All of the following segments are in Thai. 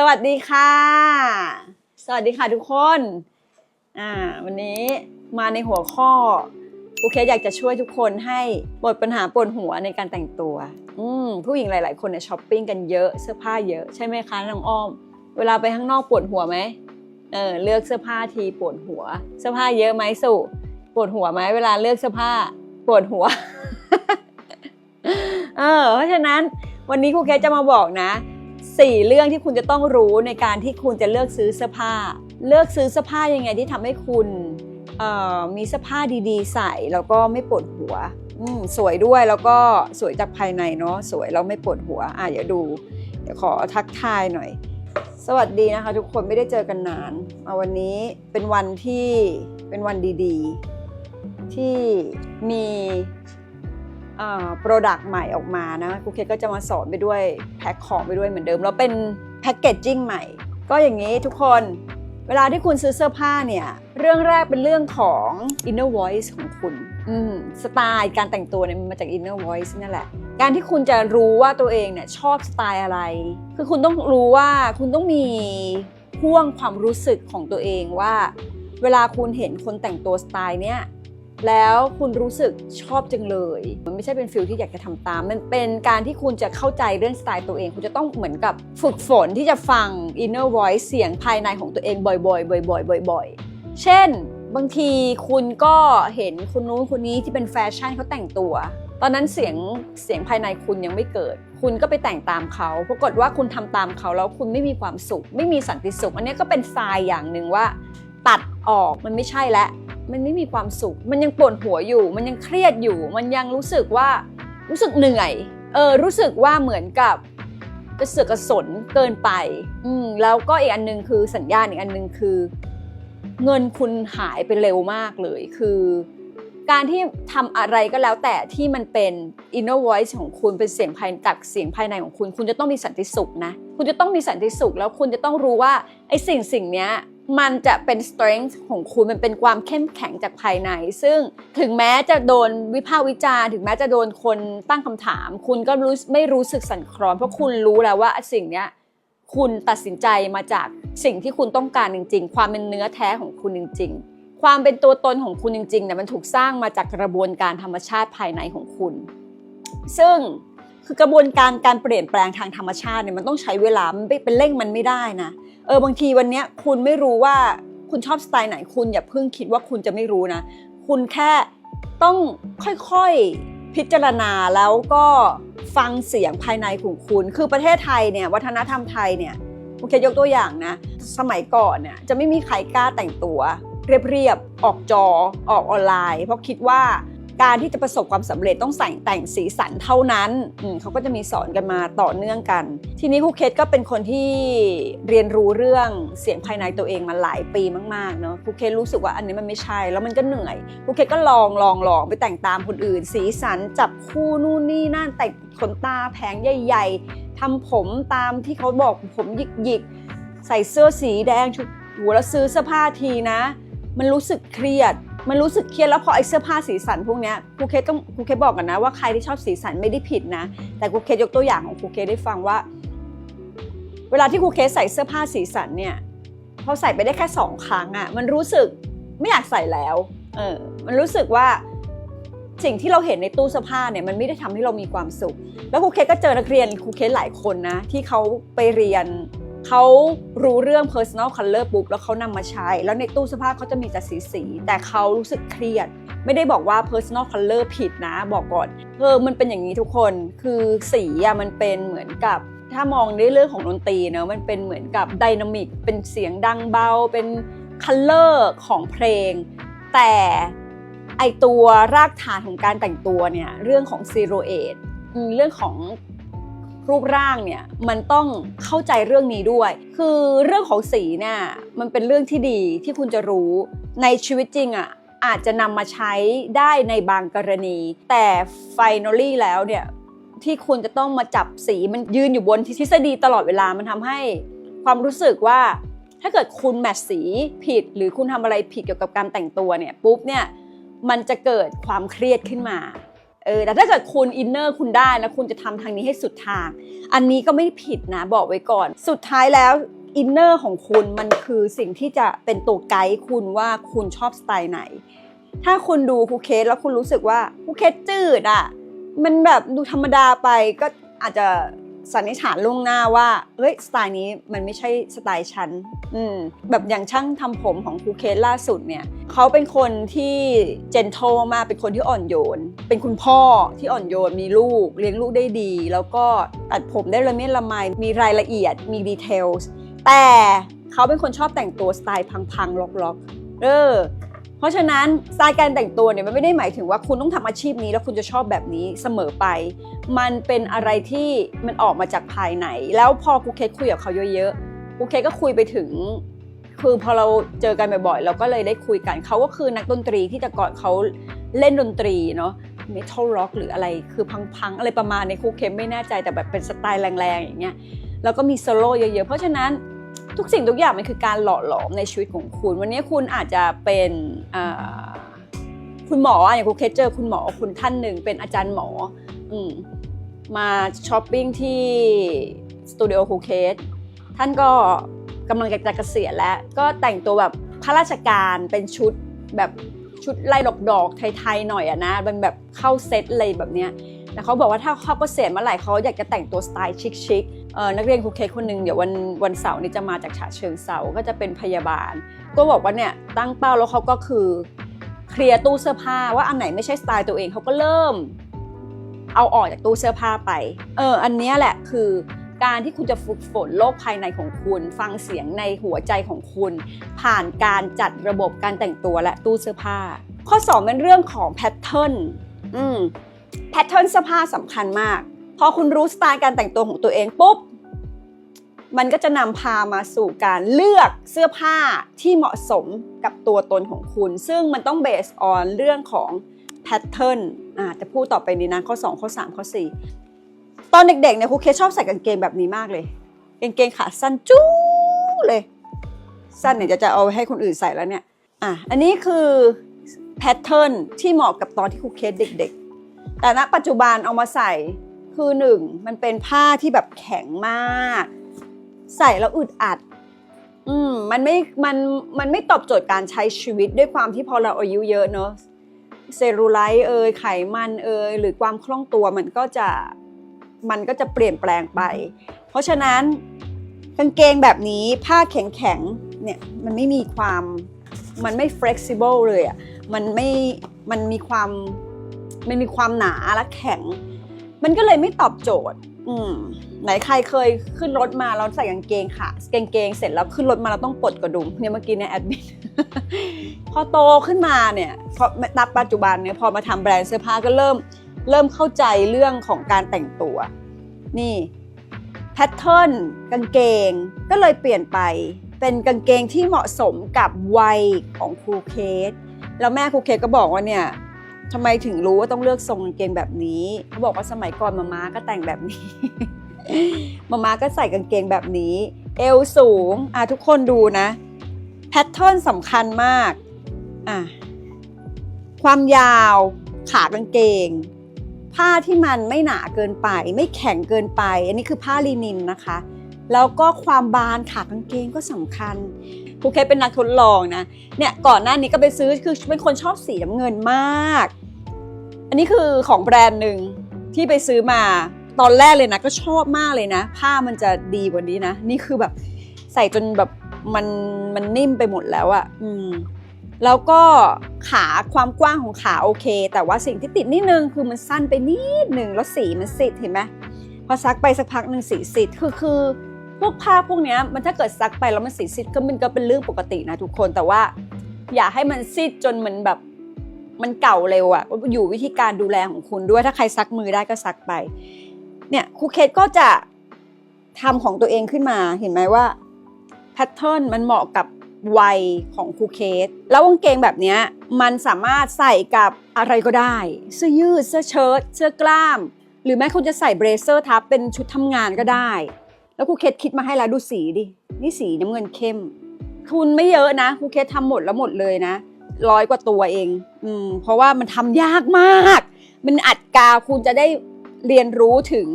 สวัสดีค่ะ สวัสดีค่ะทุกคน อ่า วันนี้มาในหัวข้อครูเคสอยากจะช่วยทุกคนให้หมดปัญหาปวดหัวในการแต่งตัว อืมผู้หญิงหลาย ๆ คนเนี่ยช้อปปิ้งกันเยอะเสื้อผ้าเยอะใช่ไหมคะน้องอ้อม เวลาไปข้างนอกปวดหัวไหมเออเลือกเสื้อผ้าทีปวดหัว เสื้อผ้าเยอะไหมสุปวดหัวไหมเวลาเลือกเสื้อผ้าปวดหัว เออ เพราะฉะนั้นวันนี้ครูเคสจะมาบอกนะ สี่เรื่องที่คุณจะต้องรู้ในการที่คุณจะเลือกซื้อเสื้อผ้า เลือกซื้อเสื้อผ้ายังไงที่ทำให้คุณมีเสื้อผ้าดีๆ ใส่แล้วก็ไม่ปวดหัวสวยด้วยแล้วก็สวยจากภายในเนาะสวยแล้วไม่ปวดหัวอะเดี๋ยวดู เดี๋ยวขอทักทายหน่อย สวัสดีนะคะ ทุกคนไม่ได้เจอกันนานมาวันนี้เป็นวันที่เป็นวันดีๆ ที่มี โปรดักต์ใหม่ออกมานะครูเคก็จะมาสอนไปด้วยแพ็คของไปด้วยเหมือนเดิม แล้วเป็นแพ็กเกจจิ้งใหม่ ก็อย่างนี้ทุกคนเวลาที่คุณซื้อเสื้อผ้าเนี่ย เรื่องแรกเป็นเรื่องของ inner voice ของคุณ อืมสไตล์การแต่งตัวเนี่ยมันมาจาก inner voice นั่นแหละ การที่คุณจะรู้ว่าตัวเองเนี่ยชอบสไตล์อะไร คือคุณต้องรู้ว่าคุณต้องมีพ่วงความรู้สึกของตัวเองว่า เวลาคุณเห็นคนแต่งตัวสไตล์เนี้ย แล้วคุณรู้สึกชอบจังเลย มันไม่ใช่เป็นฟิลที่อยากจะทำตาม มันเป็นการที่คุณจะเข้าใจเรื่องสไตล์ตัวเอง คุณจะต้องเหมือนกับฝึกฝนที่จะฟัง inner voice เสียงภายในของตัวเองบ่อยๆ บ่อยๆ บ่อยๆ เช่น บางทีคุณก็เห็นคนนู้นคนนี้ที่เป็นแฟชั่นเขาแต่งตัว ตอนนั้นเสียงเสียงภายในคุณยังไม่เกิด คุณก็ไปแต่งตามเขา ปรากฏว่าคุณทำตามเขาแล้วคุณไม่มีความสุข ไม่มีสันติสุข อันนี้ก็เป็นทรายอย่างหนึ่งว่า ตัดออกมันไม่ใช่แล้ว มันไม่มีความสุข มันยังปวดหัวอยู่ มันยังเครียดอยู่ มันยังรู้สึกว่ารู้สึกเหนื่อยเออรู้สึกว่าเหมือนกับกระเสือกกระสนเกินไปอืมแล้วก็อีกอันหนึงคือสัญญาณอีกอันหนึงคือ เงินคุณหายไปเร็วมากเลยคือ การที่ทำอะไรก็แล้วแต่ที่มันเป็น inner voice ของคุณเป็นเสียงภายจากเสียงภายในของคุณ คุณจะต้องมีสันติสุขนะ คุณจะต้องมีสันติสุข แล้วคุณจะต้องรู้ว่าไอ้สิ่งสิ่งเนี้ย มันจะเป็น strength ของคุณมันเป็นความเข้มแข็งจากภายใน ซึ่งถึงแม้จะโดนวิพากษ์วิจารณ์ถึงแม้จะโดนคนตั้งคำถาม คุณก็รู้ไม่รู้สึกสั่นคลอน เพราะคุณรู้แล้วว่าสิ่งเนี้ยคุณตัดสินใจมาจากสิ่งที่คุณต้องการจริง ๆ ความเป็นเนื้อแท้ของคุณจริง ๆ ความเป็นตัวตนของคุณจริงๆเนี่ยมันถูกสร้างมาจากกระบวนการธรรมชาติภายในของคุณ ซึ่งคือกระบวนการการเปลี่ยนแปลงทางธรรมชาติเนี่ยมันต้องใช้เวลามันเป็นเร่งมันไม่ได้นะ เออบางทีวันเนี้ยคุณไม่รู้ว่าคุณชอบสไตล์ไหนคุณอย่าเพิ่งคิดว่าคุณจะไม่รู้นะ คุณแค่ต้องค่อยๆพิจารณาแล้วก็ฟังเสียงภายในของคุณ คือประเทศไทยเนี่ยวัฒนธรรมไทยเนี่ยโอเคยกตัวอย่างนะ สมัยก่อนเนี่ยจะไม่มีใครกล้าแต่งตัว เรียบๆออกจอออกออนไลน์ เพราะคิดว่า การที่จะประสบความสำเร็จต้องใส่แต่งสีสันเท่านั้นเขาก็จะมีสอนกันมาต่อเนื่องกัน ทีนี้ครูเคสก็เป็นคนที่เรียนรู้เรื่องเสียงภายในตัวเองมาหลายปีมากๆเนาะครูเคสรู้สึกว่าอันนี้มันไม่ใช่ แล้วมันก็เหนื่อยครูเคสก็ลองลองลองไปแต่งตามคนอื่น สีสันจับคู่นู่นนี่นั่นแต่งขนตาแผงใหญ่ ๆทำผมตามที่เขาบอกผมหยิกๆใส่เสื้อสีแดงชุดหัวแล้วซื้อเสื้อผ้าทีนะ มันรู้สึกเครียด มันรู้สึกเครียดแล้วพอไอ้เสื้อผ้าสีสันพวกเนี้ยครูเคสต้องครูเคสบอกกันนะว่าใครที่ชอบสีสันไม่ได้ผิดนะ แต่ครูเคสยกตัวอย่างของครูเคสได้ฟังว่า เวลาที่ครูเคสใส่เสื้อผ้าสีสันเนี่ยพอใส่ไปได้แค่สองครั้งอะ่ะมันรู้สึกไม่อยากใส่แล้วเออมันรู้สึกว่าสิ่งที่เราเห็นในตู้เสื้อผ้าเนี่ยมันไม่ได้ทำให้เรามีความสุข แล้วครูเคสก็เจอนักเรียนครูเคสหลายคนนะที่เขาไปเรียน เขารู้เรื่อง personal color ปุ๊บแล้วเขานำมาใช้ แล้วในตู้เสื้อผ้าเขาจะมีแต่สีสีแต่เขารู้สึกเครียด ไม่ได้บอกว่า personal color ผิดนะ บอกก่อนเออมันเป็นอย่างนี้ทุกคนคือสีอะมันเป็นเหมือนกับถ้ามองในเรื่องของดนตรีเนอะมันเป็นเหมือนกับไดนามิกเป็นเสียงดังเบา เป็นคัลเลอร์ของเพลง แต่ไอตัวรากฐานของการแต่งตัวเนี่ยเรื่องของซีโรเอทเรื่องของ รูปร่างเนี่ยมันต้องเข้าใจเรื่องนี้ด้วย คือเรื่องของสีเนี่ยมันเป็นเรื่องที่ดีที่คุณจะรู้ในชีวิตจริงอะอาจจะนำมาใช้ได้ในบางกรณี แต่ finally แล้วเนี่ยที่คุณจะต้องมาจับสีมันยืนอยู่บนทฤษฎีตลอดเวลามันทำให้ความรู้สึกว่าถ้าเกิดคุณแมทสีผิด หรือคุณทำอะไรผิดเกี่ยวกับการแต่งตัวเนี่ยปุ๊บเนี่ยมันจะเกิดความเครียดขึ้นมา เออแต่ถ้าเกิดคุณอินเนอร์คุณได้นะคุณจะทำทางนี้ให้สุดทาง อันนี้ก็ไม่ผิดนะบอกไว้ก่อน สุดท้ายแล้วอินเนอร์ของคุณมันคือสิ่งที่จะเป็นตัวไกด์คุณว่าคุณชอบสไตล์ไหน ถ้าคุณดูคูเคสแล้วคุณรู้สึกว่าคูเคสจืดอะมันแบบดูธรรมดาไปก็อาจจะ สันนิษฐานล่วงหน้าว่าเฮ้ยสไตล์นี้มันไม่ใช่สไตล์ฉันอืมแบบอย่างช่างทำผมของครูเคสล่าสุดเนี่ยเขาเป็นคนที่เจนโทมากเป็นคนที่อ่อนโยน เป็นคุณพ่อที่อ่อนโยนมีลูกเลี้ยงลูกได้ดี แล้วก็ตัดผมได้ละเมียดละไมมีรายละเอียดมีดีเทลแต่เขาเป็นคนชอบแต่งตัวสไตล์พังๆล็อกๆเออ เพราะฉะนั้นสไตล์การแต่งตัวเนี่ยมันไม่ได้หมายถึงว่าคุณต้องทำอาชีพนี้แล้วคุณจะชอบแบบนี้เสมอไป มันเป็นอะไรที่มันออกมาจากภายในแล้วพอครูเคสคุยกับเขาเยอะๆครูเคสก็คุยไปถึง คือพอเราเจอกันบ่อยๆเราก็เลยได้คุยกันเขาก็คือนักดนตรีที่แต่ก่อนเขาเล่นดนตรีเนาะเมทัลร็อกหรืออะไรคือพังๆ อะไรประมาณในครูเคสไม่แน่ใจแต่แบบเป็นสไตล์แรงๆอย่างเงี้ยแล้วก็มีโซโล่เยอะๆ เพราะฉะนั้น ทุกสิ่งทุกอย่างมันคือการหล่อหลอมในชีวิตของคุณ วันนี้คุณอาจจะเป็นคุณหมออย่างคุณเคสเจอคุณหมอคุณท่านหนึ่งเป็นอาจารย์หมออืมาช้อปปิ้งที่สตูดิโอคูเคสท่านก็กำลังจะเกษียณแล้ว ก็แต่งตัวแบบข้าราชการเป็นชุดแบบชุดไล่ดอกดอกไทยๆหน่อยอะนะมันแบบเข้าเซตอะไรแบบเนี้ยแต่เขาบอกว่าถ้าเขาเกษียณเมื่อไหร่เขาอยากจะแต่งตัวสไตล์ชิคๆ นักเรียนครูเคสคนหนึ่งเดี๋ยววันวันเสาร์นี้จะมาจากฉะเชิงเซาก็จะเป็นพยาบาล ก็บอกว่าเนี่ยตั้งเป้าแล้วเขาก็คือเคลียร์ตู้เสื้อผ้าว่าอันไหนไม่ใช่สไตล์ตัวเองเขาก็เริ่ม เอาออกจากตู้เสื้อผ้าไป เออ อันนี้แหละคือการที่คุณจะฝึกฝนโลกภายในของคุณ ฟังเสียงในหัวใจของคุณ ผ่านการจัดระบบการแต่งตัวและตู้เสื้อผ้า ข้อ 2 เป็นเรื่องของแพทเทิร์นอืมแพทเทิร์นเสื้อผ้าสำคัญมาก พอคุณรู้สไตล์การแต่งตัวของตัวเองปุ๊บ มันก็จะนำพามาสู่การเลือกเสื้อผ้าที่เหมาะสมกับตัวตนของคุณ ซึ่งมันต้องเบสออนเรื่องของแพทเทิร์นอ่าจะพูดต่อไปนี้นะข้อ 2 ข้อ 3 ข้อ 4 ตอนเด็กๆเนี่ยครูเคชอบใส่กางเกงแบบนี้มากเลยกางเกงขาสั้นจู๊เลย สั้นเนี่ยจะจะเอาให้คนอื่นใส่แล้วเนี่ยอะอันนี้คือแพทเทิร์นที่เหมาะกับตอนที่ครูเคสเด็กๆ แต่ณปัจจุบันเอามาใส่คือหนึ่งมันเป็นผ้าที่แบบแข็งมาก ใส่แล้วอึดอัด อืมมันไม่มันมันไม่ตอบโจทย์การใช้ชีวิตด้วยความที่พอเราอายุเยอะเนอะเซลลูไลท์เอยไขมันเอยหรือความคล่องตัวมันก็จะมันก็จะเปลี่ยนแปลงไป เพราะฉะนั้นกางเกงแบบนี้ผ้าแข็งๆเนี่ยมันไม่มีความมันไม่ flexible เลยอะ่ะมันไม่มันมีความมันมีความหนาและแข็ง มันก็เลยไม่ตอบโจทย์ อืมไหนใครเคยขึ้นรถมาแล้วใส่กางเกงค่ะกางเกงเสร็จแล้วขึ้นรถมาเราต้องปลดกระดุมเนี่ยเมื่อกี้เนี่ยแอดมินพอโตขึ้นมาเนี่ยพอณปัจจุบันเนี่ยพอมาทำแบรนด์เสื้อผ้าก็เริ่มเริ่มเข้าใจเรื่องของการแต่งตัว นี่แพทเทิร์นกางเกงก็เลยเปลี่ยนไปเป็นกางเกงที่เหมาะสมกับวัยของครูเคสแล้วแม่ครูเคสก็บอกว่าเนี่ย ทำไมถึงรู้ว่าต้องเลือกทรงกางเกงแบบนี้เขาบอกว่าสมัยก่อนมาม่าก็แต่งแบบนี้ มาม่าก็ใส่กางเกงแบบนี้ เอวสูงอะทุกคนดูนะแพทเทิร์นสำคัญมากอะความยาวขากางเกง ผ้าที่มันไม่หนาเกินไป ไม่แข็งเกินไป อันนี้คือผ้าลินินนะคะ แล้วก็ความบานขากางเกงก็สำคัญ ครูเคสเป็นนักทดลองนะเนี่ยก่อนหน้านี้ก็ไปซื้อคือเป็นคนชอบสีน้ำเงินมาก อันนี้คือของแบรนด์หนึ่งที่ไปซื้อมาตอนแรกเลยนะก็ชอบมากเลยนะ ผ้ามันจะดีกว่านี้นะ นี่คือแบบใส่จนแบบมันมันนิ่มไปหมดแล้วอะอืมแล้วก็ขาความกว้างของขาโอเค แต่ว่าสิ่งที่ติดนิดนึงคือมันสั้นไปนิดหนึ่งแล้วสีมันสิทธิ์เห็นไหมพอซักไปสักพักหนึ่งสีสิทธิ์คือคือ พวกผ้าพวกเนี้ยมันถ้าเกิดซักไปแล้วมันสีสิทธิ์ก็มันก็เป็นเรื่องปกตินะทุกคนแต่ว่า อย่าให้มันซีดจนเหมันแบบมันเก่าเร็วอะอยู่วิธีการดูแลของคุณด้วยถ้าใครซักมือได้ก็ซักไป เนี่ยครูเคสก็จะทำของตัวเองขึ้นมาเห็นไหมว่าแพทเทิร์นมันเหมาะกับวัยของครูเคส แล้วกางเกงแบบนี้มันสามารถใส่กับอะไรก็ได้ เสื้อยืด เสื้อเชิ้ตเสื้อกล้าม หรือแม้คุณจะใส่เบรเซอร์ทับเป็นชุดทำงานก็ได้ แล้วครูเคสคิดมาให้แล้วดูสีดิ นี่สีน้ำเงินเข้ม ทุนไม่เยอะนะครูเคสทำหมดแล้วหมดเลยนะร้อยกว่าตัวเอง อืม เพราะว่ามันทำยากมาก มันอัดกาวคุณจะได้เรียนรู้ถึง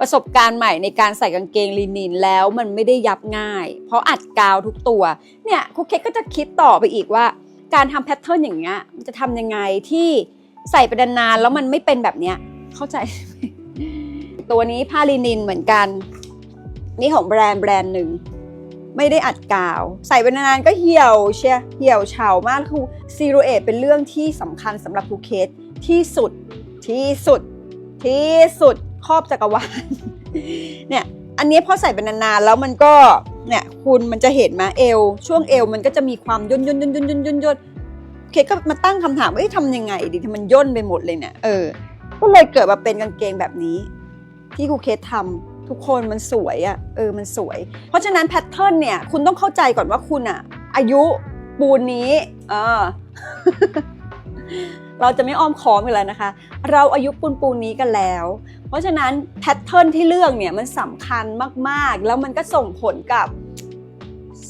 ประสบการณ์ใหม่ในการใส่กางเกงลินินแล้วมันไม่ได้ยับง่าย เพราะอัดกาวทุกตัว เนี่ยครูเคก็จะคิดต่อไปอีกว่า การทำแพทเทิร์นอย่างเงี้ยมันจะทำยังไงที่ใส่ไปนานๆแล้วมันไม่เป็นแบบเนี้ยเข้าใจ ตัวนี้ผ้าลินินเหมือนกัน นี่ของแบรนด์แบรนด์หนึ่งไม่ได้อัดกาว ใส่ไปนานๆก็เหี่ยวเชียเหี่ยวเฉามากคือซีโรเอทเป็นเรื่องที่สำคัญสำหรับภูเคสที่สุดที่สุดที่สุดครอบจักรวาลเนี่ยอันนี้พอใส่ไปนานๆแล้วมันก็เนี่ยคุณมันจะเห็นไหมาเอว ช่วงเอวมันก็จะมีความย่นย่นย่นย่นย่นย่นย่นเคสก็มาตั้งคำถามว่าเอ้ยทำยังไงดีทำมันย่นไปหมดเลยเนี่ยเออก็เลยเกิดมาเป็นกางเกงแบบนี้ ที่ครูเคสทำ ทุกคนมันสวยอะ่ะเออมันสวย เพราะฉะนั้นแพทเทิร์นเนี่ยคุณต้องเข้าใจก่อนว่าคุณอะอายุปูนนี้เออเราจะไม่อ้อมค้อมกันแล้วนะคะ เราอายุปูนปูนนี้กันแล้ว เพราะฉะนั้นแพทเทิร์นที่เลือกเนี่ยมันสำคัญมากๆ แล้วมันก็ส่งผลกับ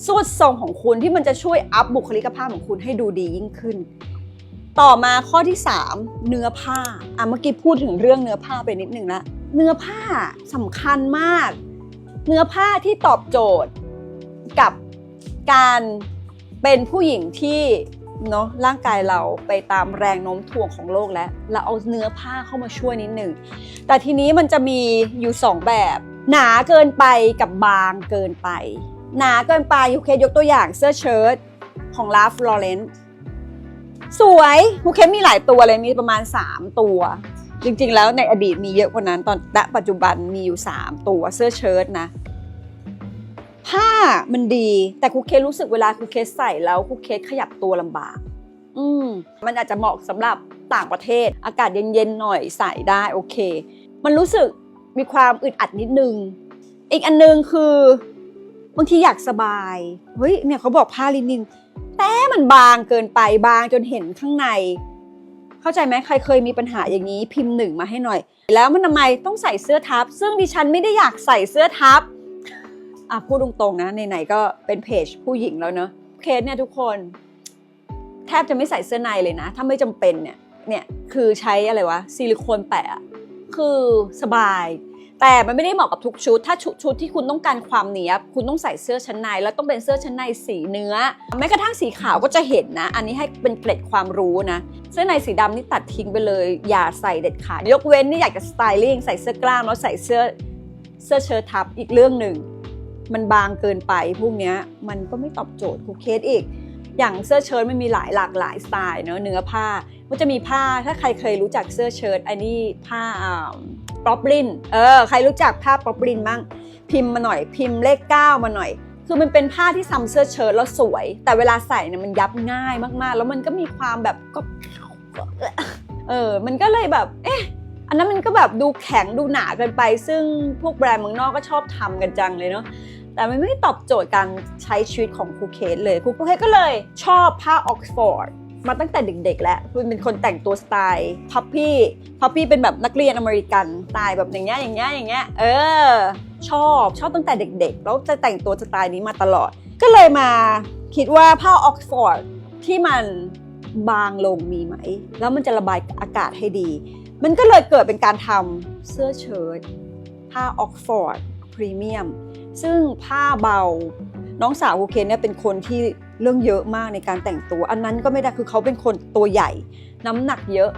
สวดทรงของคุณที่มันจะช่วยอัพบุคลิกภาพของคุณให้ดูดียิ่งขึ้น ต่อมาข้อที่ 3 เนื้อผ้าอะเมื่อกี้พูดถึงเรื่องเนื้อผ้าไปนิดหนึ่งละ เนื้อผ้าสำคัญมาก เนื้อผ้าที่ตอบโจทย์กับการเป็นผู้หญิงที่เนาะร่างกายเราไปตามแรงโน้มถ่วงของโลกแล้วเราเอาเนื้อผ้าเข้ามาช่วยนิดหนึ่งแต่ทีนี้มันจะมีอยู่สองแบบ หนาเกินไปกับบางเกินไป หนาเกินไปยูเคยกตัวอย่างเสื้อเชิ้ตของลาฟลอเรนสวยฮูเคมีหลายตัวเลยมีประมาณ 3 ตัว จริงๆ แล้วในอดีตมีเยอะกว่านั้น ตอนณปัจจุบันมีอยู่ 3 ตัวเสื้อเชิ้ตนะ ผ้ามันดี แต่ครูเคสรู้สึกเวลาครูเคสใส่แล้วครูเคสขยับตัวลำบาก อืมมันอาจจะเหมาะสำหรับต่างประเทศ อากาศเย็นๆหน่อยใส่ได้โอเค มันรู้สึกมีความอึดอัดนิดนึง อีกอันนึงคือบางทีอยากสบาย เฮ้ยเนี่ยเขาบอกผ้าลินิน แต่มันบางเกินไปบางจนเห็นข้างใน เข้าใจไหมใครเคยมีปัญหาอย่างนี้พิมพ์หนึ่งมาให้หน่อย แล้วมันทำไมต้องใส่เสื้อทับ ซึ่งดิฉันไม่ได้อยากใส่เสื้อทับอะพูดตรงๆนะไหนๆก็เป็นเพจผู้หญิงแล้วเนอะเคสเนี่ยทุกคน แทบจะไม่ใส่เสื้อในเลยนะ ถ้าไม่จำเป็นเนี่ยเนี่ยคือใช้อะไรวะซิลิโคนแปะคือสบาย แต่มันไม่ได้เหมาะกับทุกชุด ถ้าชุดชุดที่คุณต้องการความเนี้ยบคุณต้องใส่เสื้อชั้นใน แล้วต้องเป็นเสื้อชั้นในสีเนื้อ แม้กระทั่งสีขาวก็จะเห็นนะ อันนี้ให้เป็นเกร็ดความรู้นะ เสื้อในสีดำนี่ตัดทิ้งไปเลย อย่าใส่เด็ดขาด ยกเว้นนี่อยากจะสไตลิ่งใส่เสื้อกล้ามแล้วใส่เสื้อเสื้อเชิ้ตทับอีกเรื่องหนึ่ง มันบางเกินไปพวกเนี้ยมันก็ไม่ตอบโจทย์คูเคสอีก อย่างเสื้อเชิ้ตมันมีหลายหลากหลายสไตล์เนอะเนื้อผ้า มันจะมีผ้าถ้าใครเคยรู้จักเสื้อเชิ้ตอันนี้ผ้า ป๊อปลินเออใครรู้จักผ้าป๊อปลินบ้างพิมพ์มาหน่อยพิมพ์เลขเก้ามาหน่อย คือมันเป็นผ้าที่ซ้ำเสื้อเชิ้ตแล้วสวย แต่เวลาใส่เนี่ยมันยับง่ายมากๆ แล้วมันก็มีความแบบก็เออมันก็เลยแบบเอ๊ะอันนั้นมันก็แบบดูแข็งดูหนาเกินไป ซึ่งพวกแบรนด์เมืองนอกก็ชอบทำกันจังเลยเนาะแต่มันไม่ตอบโจทย์การใช้ชีวิตของครูเคสเลยครูเคสก็เลยชอบผ้าออกซฟอร์ด มาตั้งแต่เด็กๆ แล้วคุณเป็นคนแต่งตัวสไตล์พับพี่พับพี่เป็นแบบนักเรียนอเมริกันสไตล์แบบอย่างเงี้ยอย่างเงี้ยอย่างเงี้ยเออ ชอบชอบตั้งแต่เด็กๆ แล้วจะแต่งตัวสไตล์นี้มาตลอด ก็เลยมาคิดว่าผ้าออกซฟอร์ดที่มันบางลงมีไหม แล้วมันจะระบายอากาศให้ดี มันก็เลยเกิดเป็นการทำเสื้อเชิ้ตผ้าออกฟอร์ดพรีเมียมซึ่งผ้าเบาน้องสาวครูเคเนี่ยเป็นคนที่ เรื่องเยอะมากในการแต่งตัว อันนั้นก็ไม่ได้คือเขาเป็นคนตัวใหญ่ น้ำหนักเยอะ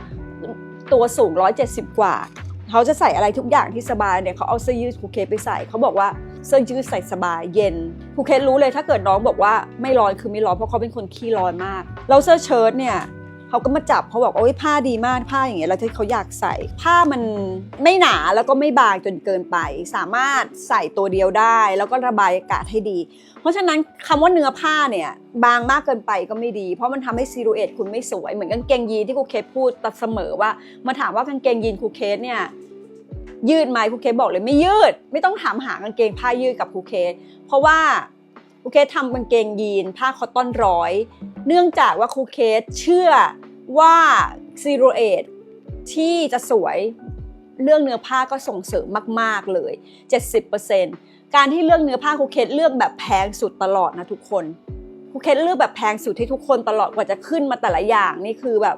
ตัวสูง 170 กว่า เขาจะใส่อะไรทุกอย่างที่สบายเนี่ยเขาเอาเสื้อยืดคูเคไปใส่ เขาบอกว่าเสื้อยืดใส่สบายเย็นคูเครู้เลยถ้าเกิดน้องบอกว่าไม่ร้อนคือไม่ร้อนเพราะเขาเป็นคนขี้ร้อนมาก แล้วเสื้อเชิ้ตเนี่ย เขาก็มาจับเขาบอกว่าโอ้ยผ้าดีมากผ้าอย่างเงี้ยแล้วที่เขาอยากใส่ ผ้ามันไม่หนาแล้วก็ไม่บางจนเกินไป สามารถใส่ตัวเดียวได้ แล้วก็ระบายอากาศให้ดี เพราะฉะนั้นคำว่าเนื้อผ้าเนี่ยบางมากเกินไปก็ไม่ดี เพราะมันทำให้ซีรูเอตคุณไม่สวย เหมือนกางเกงยีนที่ครูเคสพูดตัดเสมอว่า มาถามว่ากางเกงยีนครูเคสเนี่ยยืดไหมครูเคสบอกเลยไม่ยืด ไม่ต้องถามหากางเกงผ้ายืดกับครูเคสเพราะว่าครูเคสทำกางเกงยีนผ้าคอตตอนร้อย เนื่องจากว่าครูเคสเชื่อ ว่าซีโรเอทที่จะสวยเรื่องเนื้อผ้าก็ส่งเสริมมาก ๆ เลย 70%การที่เลือกเนื้อผ้าครูเคสเลือกแบบแพงสุดตลอดนะทุกคนครูเคสเลือกแบบแพงสุดที่ทุกคนตลอดกว่าจะขึ้นมาแต่ละอย่างนี่คือแบบ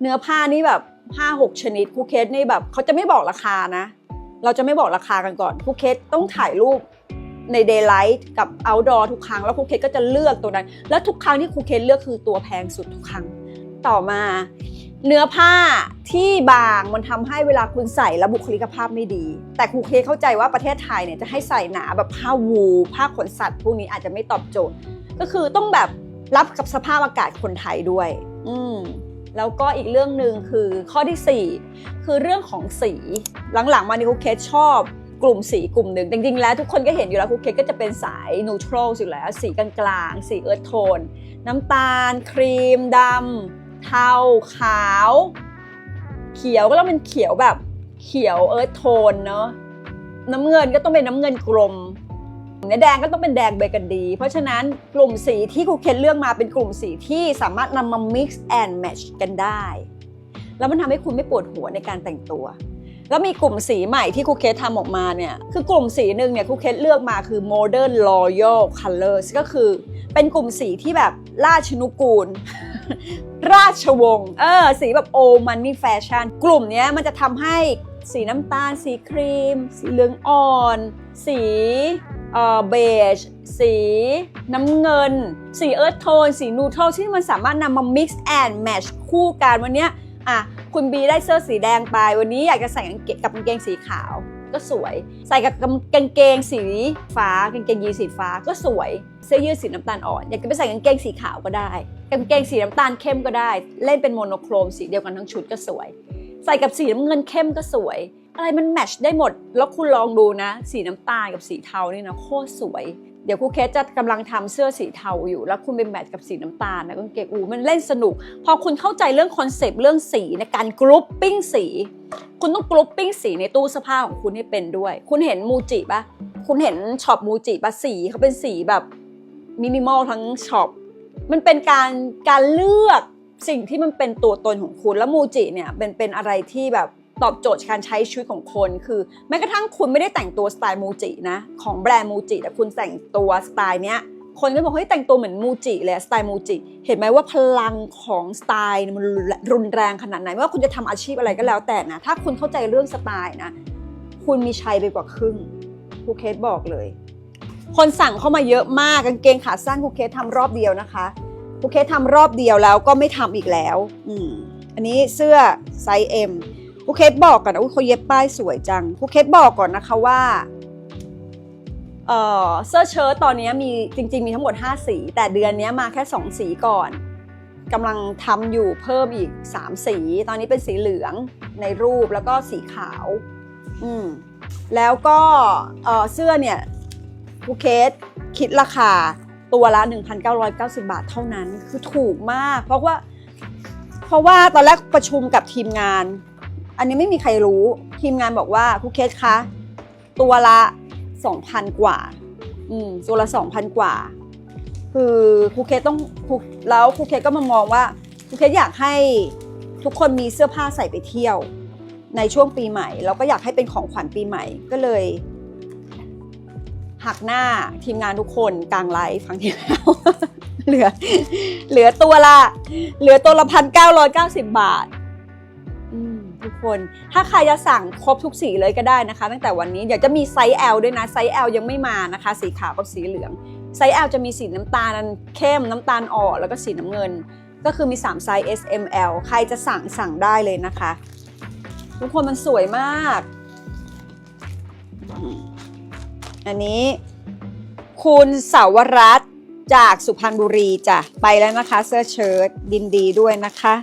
เนื้อผ้านี่แบบ5 6ชนิดครูเคสนี่แบบเขาจะไม่บอกราคานะ เราจะไม่บอกราคากันก่อนครูเคสต้องถ่ายรูปในเดย์ไลท์กับ outdoor ทุกครั้งแล้วครูเคสก็จะเลือกตัวนั้น แล้วทุกครั้งที่ครูเคสเลือกคือตัวแพงสุดทุกครั้ง ต่อมา เนื้อผ้าที่บางมันทำให้เวลาคุณใส่แล้วบุคลิกภาพไม่ดี แต่ครูเคสเข้าใจว่าประเทศไทยเนี่ยจะให้ใส่หนาแบบผ้าวูลผ้าขนสัตว์ พวกนี้อาจจะไม่ตอบโจทย์ ก็คือต้องแบบรับกับสภาพอากาศคนไทยด้วย อืมแล้วก็อีกเรื่องหนึ่งคือข้อที่ 4 คือเรื่องของสีหลังๆ มานี่ครูเคสชอบกลุ่มสีกลุ่มหนึ่งจริงๆ แล้วทุกคนก็เห็นอยู่แล้วครูเคสก็จะเป็นสายนูทรัลอยู่แล้ว สีกลางๆ สีเอิร์ธโทน น้ำตาล ครีมดำ เทาขาว เขียวก็ต้องเป็นเขียวแบบเขียวเอิร์ธโทนเนาะน้ำเงินก็ต้องเป็นน้ำเงินกลมเนื้อแดงก็ต้องเป็นแดงเบกันดี เพราะฉะนั้นกลุ่มสีที่ครูเคนเลือกมาเป็นกลุ่มสีที่สามารถนำมา mix and match กันได้ แล้วมันทำให้คุณไม่ปวดหัวในการแต่งตัว แล้วมีกลุ่มสีใหม่ที่ครูเคสทำออกมาเนี่ย คือกลุ่มสีหนึ่งเนี่ยครูเคสเลือกมาคือ modern royal colors ก็คือเป็นกลุ่มสีที่แบบราชนุกูล ราชวงศ์เออสีแบบ old money fashion กลุ่มเนี้ยมันจะทำให้สีน้ำตาล สีครีม สีเหลืองอ่อน สีเออเบจสีน้ำเงิน สีเอิร์ธโทน สีนูทรลที่มันสามารถนำมา mix and match คู่กันวันเนี้ยอะคุณบีได้เสื้อสีแดงไป วันนี้อยากจะใส่กางเกงกับกางเกงสีขาว ก็สวย ใส่กับกางเกงสีฟ้ากางเกงยีนสีฟ้าก็สวย เสื้อยืดสีน้ำตาลอ่อน อยากจะไปใส่กางเกงสีขาวก็ได้ กางเกงสีน้ำตาลเข้มก็ได้ เล่นเป็นโมโนโครมสีเดียวกันทั้งชุดก็สวย ใส่กับสีน้ำเงินเข้มก็สวย อะไรมันแมทชได้หมด แล้วคุณลองดูนะ สีน้ำตาลกับสีเทานี่นะโคตรสวย เดี๋ยวครูเคสจะกำลังทำเสื้อสีเทาอยู่ แล้วคุณไปแมทกับสีน้ำตาลนะกางเกงอูมันเล่นสนุก พอคุณเข้าใจเรื่องคอนเซปต์เรื่องสีในการกรุ๊ปปิ้งสี คุณต้องกรุ๊ปปิ้งสีในตู้เสื้อผ้าของคุณให้เป็นด้วย คุณเห็นมูจิปะคุณเห็นช็อปมูจิปะสีเขาเป็นสีแบบมินิมอลทั้งช็อปมันเป็นการการเลือกสิ่งที่มันเป็นตัวตนของคุณแล้วมูจิเนี่ยเป็นเป็นอะไรที่แบบ ตอบโจทย์การใช้ชีวิตของคนคือแม้กระทั่งคุณไม่ได้แต่งตัวสไตล์มูจินะของแบรนด์มูจิแต่คุณแต่งตัวสไตล์เนี้ยคนก็บอกเฮ้ยแต่งตัวเหมือนมูจิเลยสไตล์มูจิ เห็นไหมว่าพลังของสไตล์มันรุนแรงขนาดไหนไม่ว่าคุณจะทำอาชีพอะไรก็แล้วแต่นะ ถ้าคุณเข้าใจเรื่องสไตล์นะ คุณมีชัยไปกว่าครึ่งครูเคสบอกเลย คนสั่งเข้ามาเยอะมากกางเกงขาสั้นครูเคสทำรอบเดียวนะคะครูเคสทำรอบเดียวแล้วก็ไม่ทำอีกแล้ว อืมอันนี้เสื้อไซส์ M ครูเคสบอกก่อนนะอุ้ยเขาเย็บป้ายสวยจังครูเคสบอกก่อนนะคะว่าเอ่อเสื้อเชิ้ตตอนนี้มีจริง ๆ มีทั้งหมด 5 สี แต่เดือนนี้มาแค่ 2 สีก่อนกำลังทำอยู่เพิ่มอีก 3 สี ตอนนี้เป็นสีเหลืองในรูปแล้วก็สีขาว อืมแล้วก็เอ่อเสื้อเนี่ยภูเคสคิดราคาตัวละ 1,990 บาทเท่านั้นคือถูกมาก เพราะว่า เพราะว่าตอนแรกประชุมกับทีมงาน อันนี้ไม่มีใครรู้ ทีมงานบอกว่าภูเคสคะ ตัวละ2,000กว่า อืมตัวละ2,000กว่า คือครูเคสต้องแล้วครูเคสก็มามองว่าครูเคสอยากให้ทุกคนมีเสื้อผ้าใส่ไปเที่ยว ในช่วงปีใหม่แล้วก็อยากให้เป็นของขวัญปีใหม่ก็เลยหักหน้าทีมงานทุกคนกลางไลฟ์ครั้งที่แล้ว เหลือ เหลือตัวละเหลือตัวละพันเก้าร้อยเก้าสิบบาท อืม ทุกคน ถ้าใครจะสั่งครบทุกสีเลยก็ได้นะคะ ตั้งแต่วันนี้เดี๋ยวจะมีไซส์ L ด้วยนะไซส์ L ยังไม่มานะคะ สีขาวกับสีเหลือง ไซส์ L จะมีสีน้ำตาลเข้มน้ำตาลอ่อนแล้วก็สีน้ำเงิน ก็คือมี 3 ไซส์ S M L ใครจะสั่งสั่งได้เลยนะคะ ทุกคนมันสวยมาก อันนี้ คุณสาวรัตน์จากสุพรรณบุรีจ้ะไปแล้วนะคะ เสื้อเชิ้ตดินดีด้วยนะคะ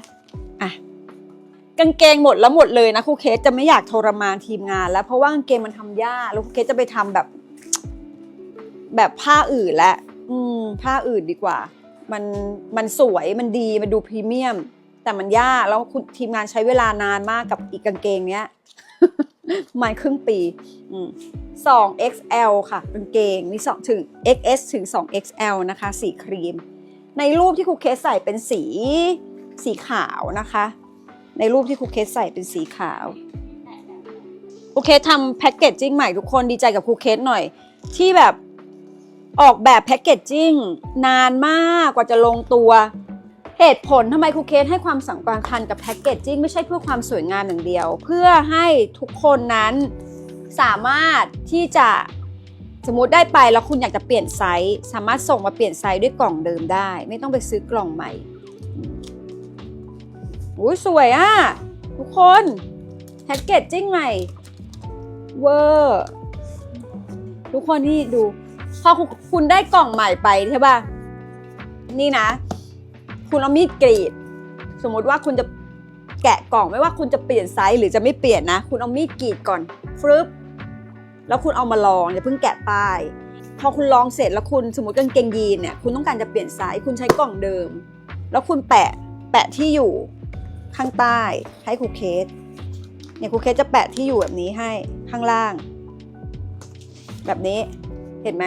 อะ กางเกงหมดแล้วหมดเลยนะครูเคสจะไม่อยากทรมานทีมงาน แล้วเพราะว่ากางเกงมันทำยากแล้วครูเคสจะไปทำแบบ แบบผ้าอื่นและอืมผ้าอื่นดีกว่า มันมันสวยมันดีมันดูพรีเมียม แต่มันยากแล้วคุณทีมงานใช้เวลานานมากกับอีกกางเกงเนี้ยมาครึ่งปีสอืม2 XL ค่ะกางเกงนี่2ถึง XS ถึง 2 XL นะคะ สีครีม ในรูปที่ครูเคสใส่เป็นสีสีขาวนะคะ ในรูปที่ครูเคสใส่เป็นสีขาวครูเคสทำแพ็กเกจจิ้งใหม่ทุกคนดีใจกับครูเคสหน่อย ที่แบบออกแบบแพ็กเกจจิ้งนานมากกว่าจะลงตัว เหตุผลทำไมครูเคสให้ความสำคัญกับแพ็กเกจจิ้งไม่ใช่เพื่อความสวยงามอย่างเดียว เพื่อให้ทุกคนนั้นสามารถที่จะสมมติได้ไปแล้วคุณอยากจะเปลี่ยนไซส์ สามารถส่งมาเปลี่ยนไซส์ด้วยกล่องเดิมได้ ไม่ต้องไปซื้อกล่องใหม่ อุ้ยสวยอะ ทุกคนแพ็กเกจจิ้งใหม่ เวอร์ทุกคนนี่ดู พอคุณได้กล่องใหม่ไปใช่ป่ะ นี่นะ คุณเอามีดกรีด สมมติว่าคุณจะแกะกล่องไม่ว่าคุณจะเปลี่ยนไซส์หรือจะไม่เปลี่ยนนะ คุณเอามีดกรีดก่อนฟรึบแล้วคุณเอามาลองอย่าเพิ่งแกะป้ายพอคุณลองเสร็จแล้วคุณสมมติกางเกงยีนเนี่ยคุณต้องการจะเปลี่ยนไซส์คุณใช้กล่องเดิม แล้วคุณแปะแปะที่อยู่ ข้างใต้ให้ครูเคสเนี่ยครูเคสจะแปะที่อยู่แบบนี้ให้ข้างล่าง แบบนี้เห็นไหม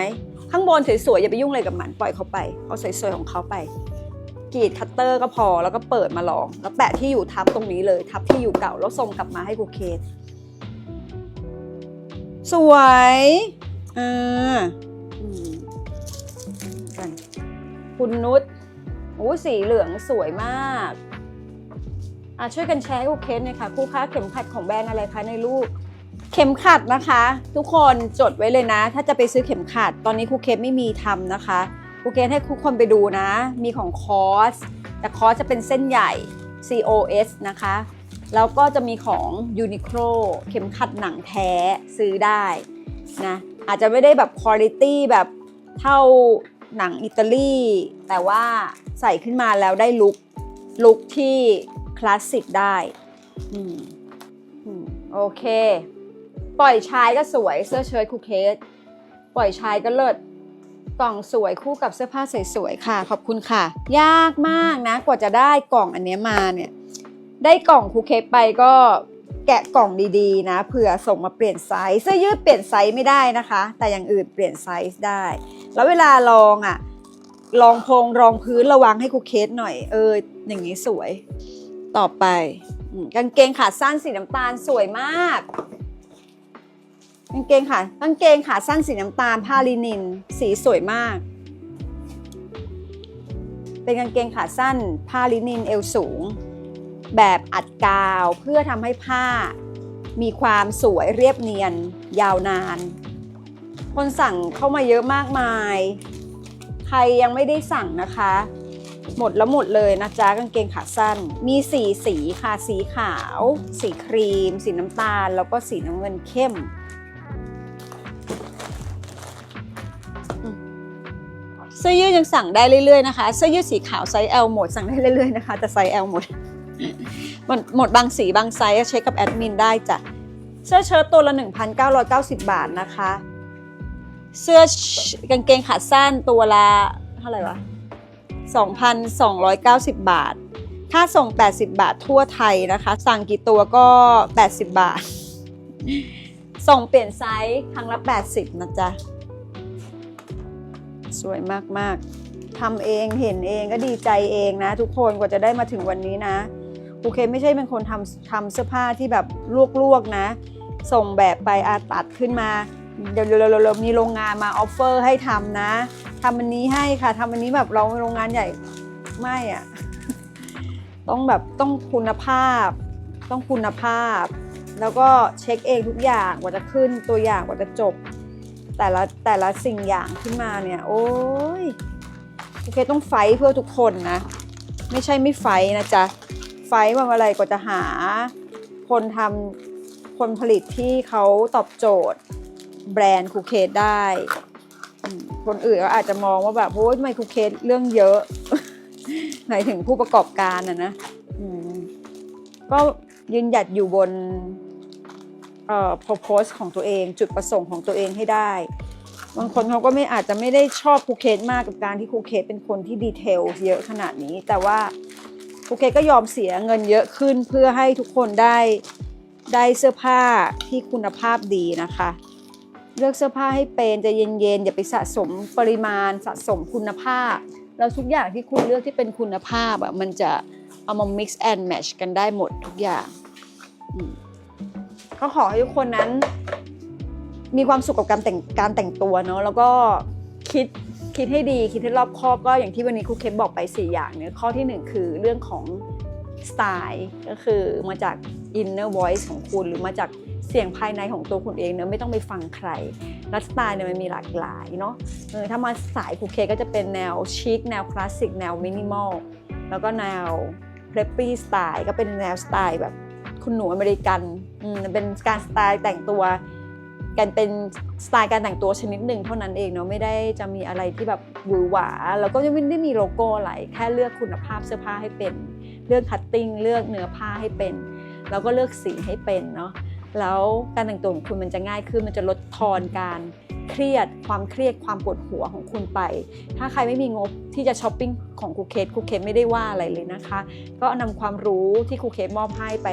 ข้างบนสวยๆอย่าไปยุ่งอะไรกับมันปล่อยเขาไปเอาสวยๆของเขาไปกรีดคัตเตอร์ก็พอแล้วก็เปิดมาลอง แล้วแปะที่อยู่ทับตรงนี้เลย ทับที่อยู่เก่าแล้วส่งกลับมาให้ครูเคสสวยอ่าอืมกันคุณนุชโอ้สีเหลืองสวยมาก ช่วยกันแชร์ให้ครูเคสหน่อยค่ะครูคะเข็มขัดของแบรนด์อะไรคะในรูปเข็มขัดนะคะ ทุกคนจดไว้เลยนะ ถ้าจะไปซื้อเข็มขัด ตอนนี้ครูเคสไม่มีทำนะคะครูเกณให้ทุกคนไปดูนะ มีของคอสแต่คอสจะเป็นเส้นใหญ่ COS นะคะ แล้วก็จะมีของ Uniqlo เข็มขัดหนังแท้ซื้อได้นะอาจจะไม่ได้แบบคุณ i t y แบบเท่าหนังอิตาลีแต่ว่าใส่ขึ้นมาแล้วได้ลุคลุคที่ คลาสสิกได้อืมอืมโอเค ปล่อยชายก็สวยเสื้อเชิ้ตครูเคสปล่อยชายก็เลิศกล่องสวยคู่กับเสื้อผ้าสวยๆค่ะ ขอบคุณค่ะ ยากมากนะ กว่าจะได้กล่องอันนี้มาเนี่ย ได้กล่องคูเคกไปก็แกะกล่องดีๆ นะเผื่อส่งมาเปลี่ยนไซส์เสื้อยืดเปลี่ยนไซส์ไม่ได้นะคะ แต่อย่างอื่นเปลี่ยนไซส์ได้ แล้วเวลาลองอะลองพงรองพื้นระวังให้คูเคสหน่อยเอออย่างนี้สวย ต่อไปกางเกงขาสั้นสีน้ำตาลสวยมากกางเกงค่ะกางเกงขาสั้นสีน้ำตาลผ้าลินิน สีสวยมาก เป็นกางเกงขาสั้นผ้าลินินเอวสูง แบบอัดกาวเพื่อทำให้ผ้า มีความสวยเรียบเนียน ยาวนาน คนสั่งเข้ามาเยอะมากมาย ใครยังไม่ได้สั่งนะคะ หมดแล้วหมดเลยนะจ๊ะกางเกงขาสั้น มีสีสีค่ะ สีขาว สีครีม สีน้ำตาล แล้วก็สีน้ำเงินเข้มเสื้อยืดยังสั่งได้เรื่อยๆนะคะเสื้อยืดสีขาวไซส์ L หมดสั่งได้เรื่อยๆนะคะแต่ไซส์ L หมดหมดหมดบางสีบางไซส์เช็คกับแอดมินได้จ้ะเสื้อเชิ้ตตัวละ 1,990 บาทนะคะ เสื้อกางเกงขาสั้นตัวละเท่าไหร่วะ 2,290 บาท ค่าส่ง 80 บาททั่วไทยนะคะ สั่งกี่ตัวก็ 80 บาท ส่งเปลี่ยนไซส์ครั้งละ 80 นะจ๊ะ สวยมาก ๆ ทำเองเห็นเองก็ดีใจเองนะ ทุกคนกว่าจะได้มาถึงวันนี้นะโอเคไม่ใช่เป็นคนทำทำเสื้อผ้าที่แบบลวกๆนะ ส่งแบบไปอาตัดขึ้นมาเดี๋ยวเรามีโรงงานมาออฟเฟอร์ให้ทำนะ ทำอันนี้ให้ค่ะทำอันนี้แบบเราโรงงานใหญ่ไม่อะต้องแบบต้องคุณภาพ ต้องคุณภาพ แล้วก็เช็คเองทุกอย่างกว่าจะขึ้นตัวอย่างกว่าจะจบ แต่ละแต่ละสิ่งอย่างขึ้นมาเนี่ย โอ้ยโอเคต้องไฟเพื่อทุกคนนะ ไม่ใช่ไม่ไฟนะจ๊ะไฟท์ว่าอะไรกว่าจะหา คนทำคนผลิตที่เขาตอบโจทย์ แบรนด์คูเคสได้ คนอื่นก็อาจจะมองว่าแบบโอ้ยทำไมคูเคสเรื่องเยอะ หมายถึงผู้ประกอบการนะนะก็ยืนหยัดอยู่บนเอ่อ purpose ของตัวเอง จุดประสงค์ของตัวเองให้ได้ บางคนเขาก็ไม่อาจจะไม่ได้ชอบครูเคสมากกับการที่ครูเคสเป็นคนที่ดีเทลเยอะขนาดนี้ แต่ว่าครูเคสก็ยอมเสียเงินเยอะขึ้นเพื่อให้ทุกคนได้ได้เสื้อผ้าที่คุณภาพดีนะคะ เลือกเสื้อผ้าให้เป็นจะเย็นๆอย่าไปสะสมปริมาณสะสมคุณภาพ แล้วทุกอย่างที่คุณเลือกที่เป็นคุณภาพอะมันจะเอามา mix and match กันได้หมดทุกอย่างก็ขอให้ทุกคนนั้น มีความสุขกับการแต่งการแต่งตัวเนาะแล้วก็คิดคิดให้ดีคิดให้รอบคอบก็อย่างที่วันนี้ครูเคสบอกไป 4 อย่างเนี่ยข้อที่ 1 คือเรื่องของสไตล์ก็คือมาจาก inner voice ของคุณหรือมาจาก สียงภายในของตัวคุณเองเนอะไม่ต้องไปฟังใครแล้วสไตล์เนี่ยมันมีหลากหลายเนาะเออถ้ามาสายคูเคก็จะเป็นแนวชิคแนวคลาสสิกแนวมินิมอลแล้วก็แนวเพลปปี้สไตล์ก็เป็นแนวสไตล์แบบคุณหนูอเมริกันอืมเป็นการสไตล์แต่งตัวกันเป็นสไตล์การแต่งตัวชนิดหนึ่งเท่านั้นเองเนาะไม่ได้จะมีอะไรที่แบบหวือหวาแล้วก็ไม่ได้มีโลโก้อะไรแค่เลือกคุณภาพเสื้อผ้าให้เป็น เลือกคัตติ้งเลือกเนื้อผ้าให้เป็น แล้วก็เลือกสีให้เป็นเนาะ แล้วการแต่งตัวของคุณมันจะง่ายขึ้น มันจะลดทอนการเครียด ความเครียดความปวดหัวของคุณไป ถ้าใครไม่มีงบที่จะช้อปปิ้งของครูเคสครูเคสไม่ได้ว่าอะไรเลยนะคะ ก็นำความรู้ที่ครูเคสมอบให้ไป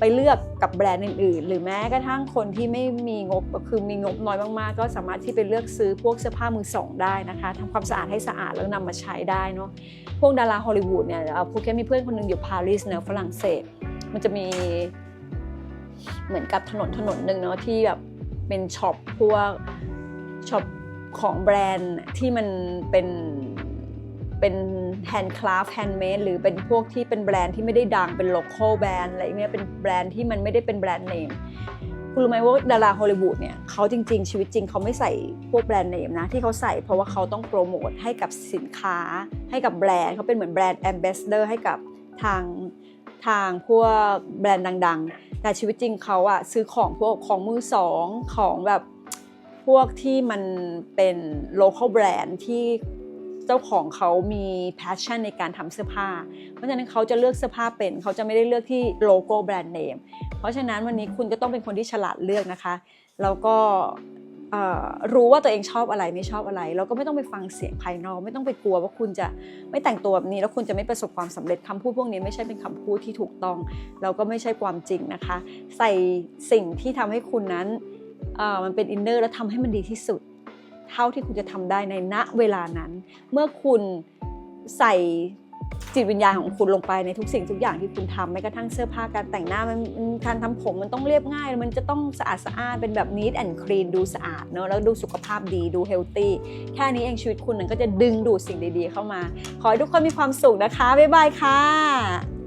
ไปเลือกกับแบรนด์อื่น ๆ หรือแม้กระทั่งคนที่ไม่มีงบก็คือมีงบน้อยมากๆ ก็สามารถที่ไปเลือกซื้อพวกเสื้อผ้ามือสองได้นะคะทำความสะอาดให้สะอาดแล้วนำมาใช้ได้เนาะพวกดาราฮอลลีวูดเนี่ยเอ่อภูเก็ตมีเพื่อนคนหนึงอยู่ปารีสเนอะฝรั่งเศส มันจะมี เหมือนกับถนนถนนหนึ่งเนาะที่แบบเป็นช็อปพวกช็อปของแบรนด์ที่มันเป็นเป็นแฮนด์คราฟแฮนด์เมดหรือเป็นพวกที่เป็นแบรนด์ที่ไม่ได้ดังเป็นโล c a l แบรนด์อะไรเงี้ยเป็นแบรนด์ที่มันไม่ได้เป็นแบรนด์เนมคุณรู้ไหมว่าดาราฮอลลีวูดเนี่ยเขาจริง ๆ ชีวิตจริงเขาไม่ใส่พวกแบรนด์เนมนะที่เขาใส่เพราะว่าเขาต้องโปรโมทให้กับสินค้า ให้กับแบรนด์เขาเป็นเหมือนแบรนด์แอมบสเดอร์ให้กับทางทางพวกแบรนด์ดัง ๆ แต่ชีวิตจริงเขาอะซื้อของพวกของมือสองของแบบพวกที่มันเป็น local brand ที่เจ้าของเขามี passion ในการทำเสื้อผ้า เพราะฉะนั้นเขาจะเลือกเสื้อผ้าเป็น เขาจะไม่ได้เลือกที่โลโก้แบรนด์เนม เพราะฉะนั้นวันนี้คุณก็ต้องเป็นคนที่ฉลาดเลือกนะคะ แล้วก็เรู้ว่าตัวเองชอบอะไรไม่ชอบอะไร แล้วก็ไม่ต้องไปฟังเสียงภายนอก ไม่ต้องไปกลัวว่าคุณจะไม่แต่งตัวแบบนี้ แล้วคุณจะไม่ประสบความสำเร็จคำพูดพวกนี้ไม่ใช่เป็นคำพูดที่ถูกต้อง แล้วก็ไม่ใช่ความจริงนะคะ ใส่สิ่งที่ทำให้คุณนั้นมันเป็นอินเนอร์แล้วทำให้มันดีที่สุด เท่าที่คุณจะทำได้ในณเวลานั้น เมื่อคุณใส่ จิตวิญญาณของคุณลงไปในทุกสิ่งทุกอย่างที่คุณทำแม้กระทั่งเสื้อผ้าการแต่งหน้ามันการทำผมมันต้องเรียบง่าย มันจะต้องสะอาดสะอาดเป็นแบบ neat and clean ดูสะอาดเนอะแล้วดูสุขภาพดีดู healthy แค่นี้เองชีวิตคุณนั้นก็จะดึงดูดสิ่งดีๆเข้ามา ขอให้ทุกคนมีความสุขนะคะ บ๊ายบายค่ะ